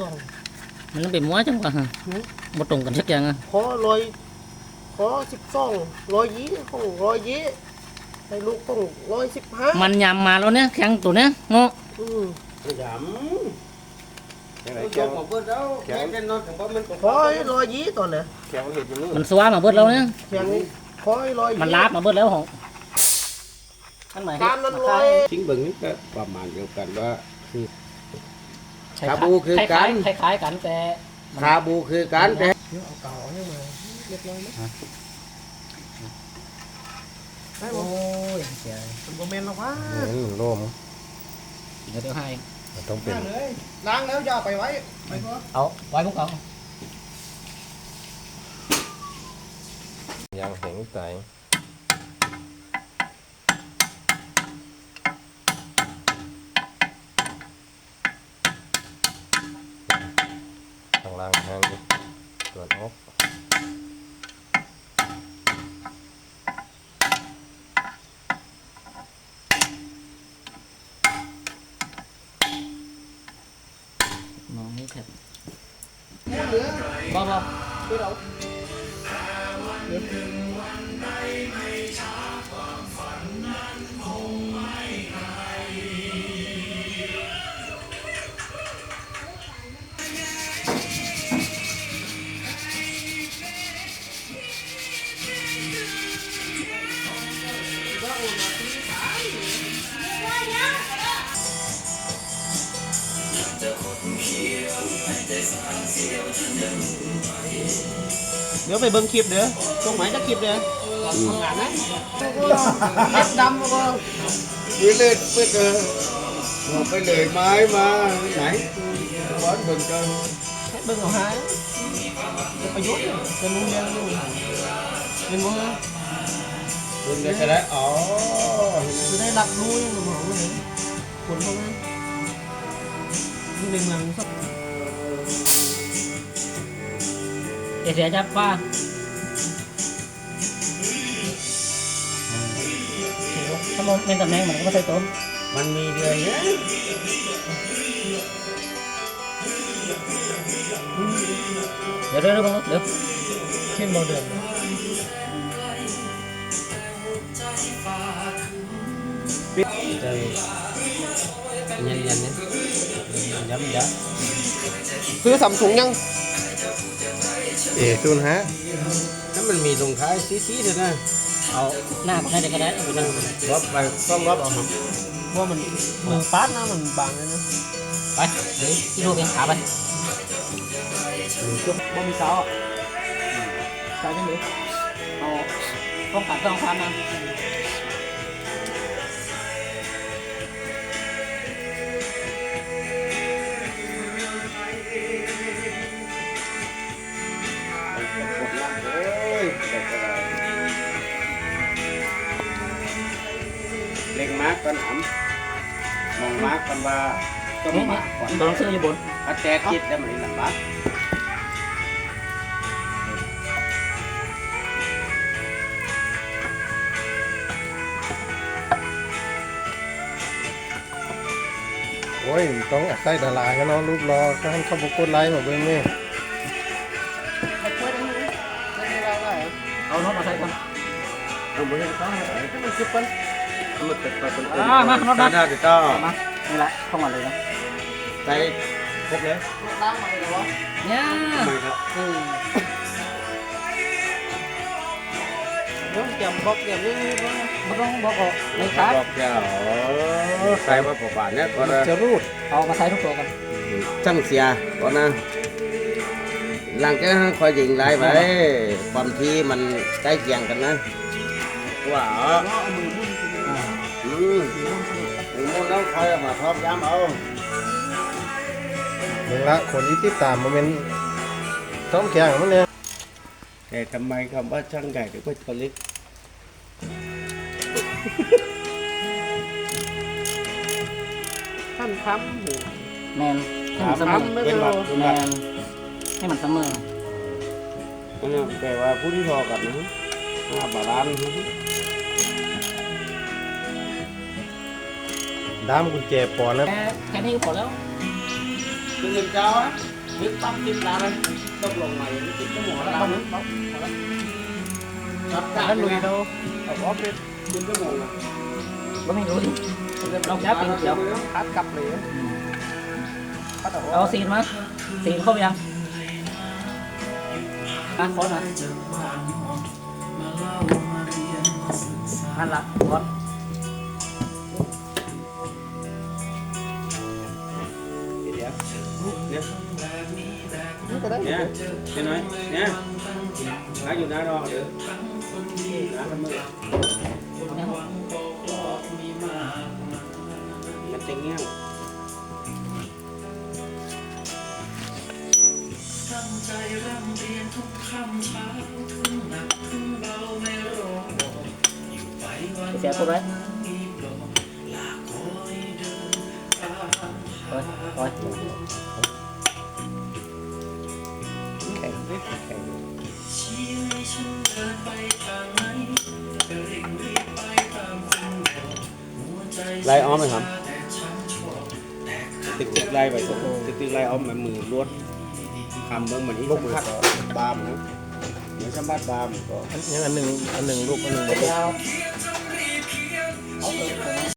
สองมันต้องเป็นมัวจังวะฮะหือบ่ตรงกันสักอย่างอะขอร้อยขอสิบสองร้อยยี่ของร้อยยี่ให้ลูกของร้อยสิบห้ามันยำมาแล้วเนี่ยแข็งตัวเนี้ยงออืมยำยังไง Cái แข็ง chốt một bước đâu, cái trên nó chẳng có mình cũng ขอให้ร้อยยี่ตอนเนี้ยแข็งเห็ดอยู่นี่มันสวามาเบิดแล้วเนี่ยแข็งขอให้ร้อยยี่มันลาบมาเบิดแล้วของมันหมายการนั้นร้อยทิ้งเบิ่งนี่ก็ประมาณเดียวกันว่าค ล้ายๆชาบูคือกัน คล้ายๆกันแต่คาบูคือการแต่เดี๋ยวเอาเก่าเอาให้มาเรียบร้อยไหมได้โอ้บ่ยเสียมันบ่แม่นหรอกว่าโลมเดี๋ยวเดี๋ยวให้ มันต้องเป็นนั่นเลยล้างแล้วอย่าเอาไปไว้ไปบ่ เอาไว้พวกเขายางแข็งใสข้างล่างทางตรวจ อบน้องนี่แทบเเราเดี๋ยวไปเบิ่งคลิปเด้อตรงไหนจะคลิปเด้อทำงานนะเล็บดำก็ đi lên bây giờ một cái lời mái mà nãy quán đường chân ให้เบิ่งเอาหาจะประโยชน์เนี่ยจะรู้เรียนรู้เรียนรู้ฮะ đường đây cái đấy ồ จะได้รับรู้อย่างหนูเลยผลพวกนั้นอยู่ในเมืองสัก เดี๋ยวเสียจับว่าถ้ามันเป็นตำแหน่งมันก็ไม่ใช่ต้น mình mì đường nhé เดี๋ยเดี๋ยวเดี๋ยวเดี๋ยวเข้มเราเดิน trời nhanh nhanh nhé nhắm giá ซื้อสัมถุงยัง เอ๋ตุนฮะถ้ามันมีตรงท้ายซีๆเลยนะเอาหน้าน่าจะก็ได้เอาไปนั่งรอบไปต้องรอบเอาครับว่ามันมือปาดนะมันบางเลยนะไปเดี๋ยวที่ดูเป็นขาไปว่ามีเสาอะใส่ยังไงเอาต้องขัดต้องพันนะ เล็งมาร์กกันหำมองมาร์กกันว่าต้องนี่มานี่ก่อนตัวหนังสืออยู่บนถ้าแต่คิดได้มันลำบากโอ้ยต้องอัดไส้ดารากันเนาะรูปรอก็ให้เขาบอกกดไลค์มาเบิ่งนี่ไม่ช่วยได้ไหมไม่มีอะไรได้เหรอเอาน็อตมาใส่ก่อนเอาไปให้เขาให้มันคือเป็น มันเป็นไปเป็นอ่ามาน็อตมาได้ได้ก็เอามานี่แหละเข้ามาเลยนะไปครบเลยล้างมาเลยวะเนี่ยไม่ครับอืมเดี๋ยวจำบอกอย่างนี้นี่ก็ไม่ต้องบอกออกไม่ครับบอกเจ้าใส่มาประบาทเนี่ยก็ได้จะรูดเอามาใส่ทุกตัวกันช่างเสียก่อนนะ หลังจากนั้นคอยยิงไล่ไปความที่มันใกล้เคียงกันนะว่าเอามือมุ่นอืม ถึงมุ่นแล้วคอยเอามาพร้อมย้ำเอาเบิ่งละคนที่ติดตามมาเป็นต้อมแข็งมันเนี่ยแต่ทำไมคำว่าช่างใหญ่ถึงเป็นคนเล็กท่านคำหูแมนให้มันเสมอไม่เป็เป็นนแบไรบเป็นแมแบบนให้มันเสมอนั่นน่ะแต่ว่าผู้ที่พอกันนะห้าบาลานซ์ ดามกุญแจปอนนะแค่แค่นี้ก็พอแล้วคือเงินเจ้าอะนึกปั๊บติดร้านเลยตกลงมาอย่างนี้ติดก็หมดแล้วปั๊บปั๊บช็อตถ้าลุยเราเอาออฟเป็นติดก็หมดแล้วก็ไม่รู้ดิลองยัดเป็นเขียวคัดกลับเลยคัดเอาเอาซีนมาซีนเข้าไปยังอะคอนอะนั่นละคอน ก็ได้เนี่ยเห็นไหมเนี่ยร้านอยู่หน้ารอเดี๋ยวร้านมันมืดมันจะเงี้ยงเสียตัวไรโอ้ยโอ้ยแข็ง นิดแข็งไล่อ้อมไหมครับ ติ๊กติ๊กไล่ไปติ๊กติ๊กไล่อ้อมมันมือลวดคำเบิ้งเหมือนนี้ลูกมือพัดก็บามนะเหมือนสัมบัติบามก็อันยังอันหนึ่งอันหนึ่งลูกอันหนึ่งเดี๋ยว